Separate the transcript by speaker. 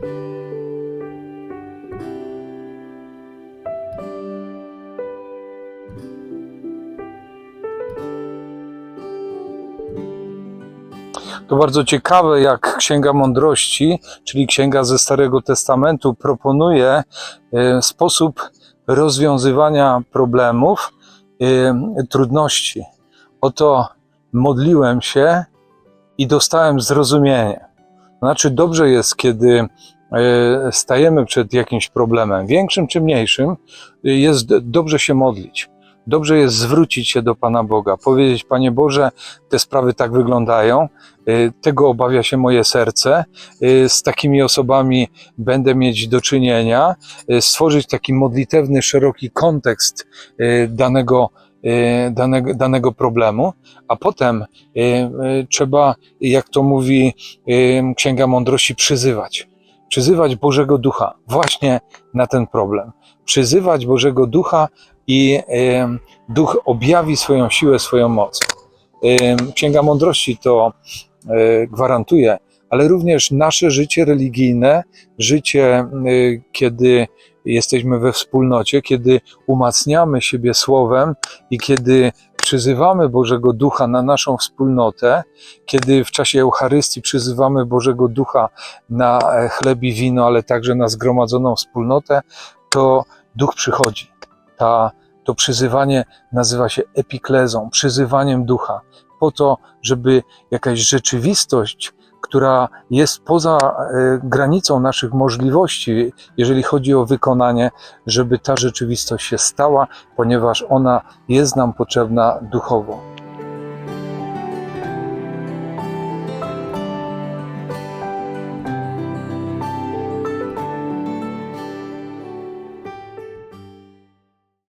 Speaker 1: To bardzo ciekawe, jak Księga Mądrości, czyli Księga ze Starego Testamentu, proponuje y, sposób rozwiązywania problemów, y, trudności. Oto modliłem się i dostałem zrozumienie. Znaczy, dobrze jest, kiedy e, stajemy przed jakimś problemem, większym czy mniejszym, jest dobrze się modlić. Dobrze jest zwrócić się do Pana Boga, powiedzieć: Panie Boże, te sprawy tak wyglądają, y, tego obawia się moje serce, y, z takimi osobami będę mieć do czynienia, stworzyć taki modlitewny, szeroki kontekst danego, danego, danego problemu, a potem y, y, trzeba, jak to mówi y, Księga Mądrości, przyzywać. Przyzywać Bożego Ducha właśnie na ten problem. Przyzywać Bożego Ducha i Duch objawi swoją siłę, swoją moc. Księga Mądrości to gwarantuje, ale również nasze życie religijne, życie, e, kiedy jesteśmy we wspólnocie, kiedy umacniamy siebie słowem i kiedy przyzywamy Bożego Ducha na naszą wspólnotę, kiedy w czasie Eucharystii przyzywamy Bożego Ducha na e, chleb i wino, ale także na zgromadzoną wspólnotę, to Duch przychodzi. Ta, to przyzywanie nazywa się epiklezą, przyzywaniem ducha, po to, żeby jakaś rzeczywistość, która jest poza e, granicą naszych możliwości, jeżeli chodzi o wykonanie, żeby ta rzeczywistość się stała, ponieważ ona jest nam potrzebna duchowo.